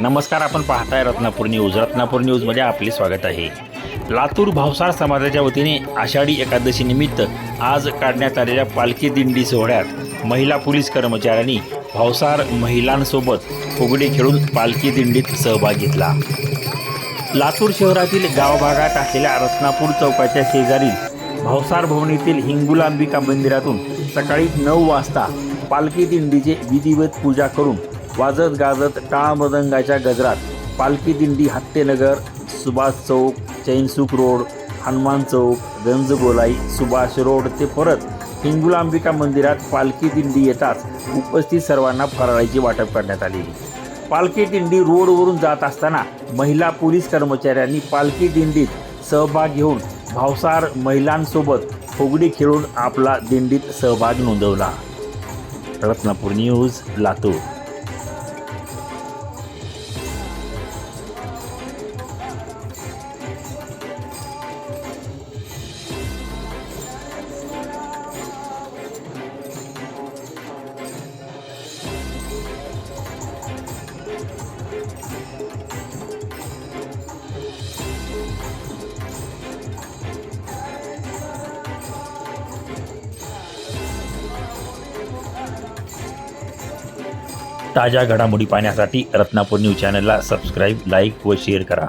नमस्कार आपण पाहताय रत्नापूर न्यूज. रत्नापूर न्यूजमध्ये आपले स्वागत आहे. लातूर भावसार समाजाच्या वतीने आषाढी एकादशी निमित्त आज काढण्यात आलेल्या पालखी दिंडी सोहळ्यात महिला पोलीस कर्मचाऱ्यांनी भावसार महिलांसोबत फुगडी खेळून पालखी दिंडीत सहभाग घेतला. लातूर शहरातील गावभागात असलेल्या रत्नापूर चौकाच्या शेजारील भावसार भवनीतील हिंगुलांबिका मंदिरातून सकाळी नऊ वाजता पालखी दिंडीचे विधिवत पूजा करून वाजत गाजत टाळमृदंगाच्या गजरात पालखी दिंडी हत्तेनगर सुभाष चौक चैनसुख रोड हनुमान चौक गंजगोलाई सुभाष रोड ते परत हिंगुलांबिका मंदिरात पालखी दिंडी येताच उपस्थित सर्वांना फराळाची वाटप करण्यात आली. पालखी दिंडी रोडवरून जात असताना महिला पोलीस कर्मचाऱ्यांनी पालखी दिंडीत सहभाग घेऊन भावसार महिलांसोबत फुगडी खेळून आपला दिंडीत सहभाग नोंदवला. रत्नापूर न्यूज लातूर. ताज्या घडामोडी पाहण्यासाठी रत्नापूर न्यूज चॅनलला सबस्क्राईब लाईक व शेअर करा.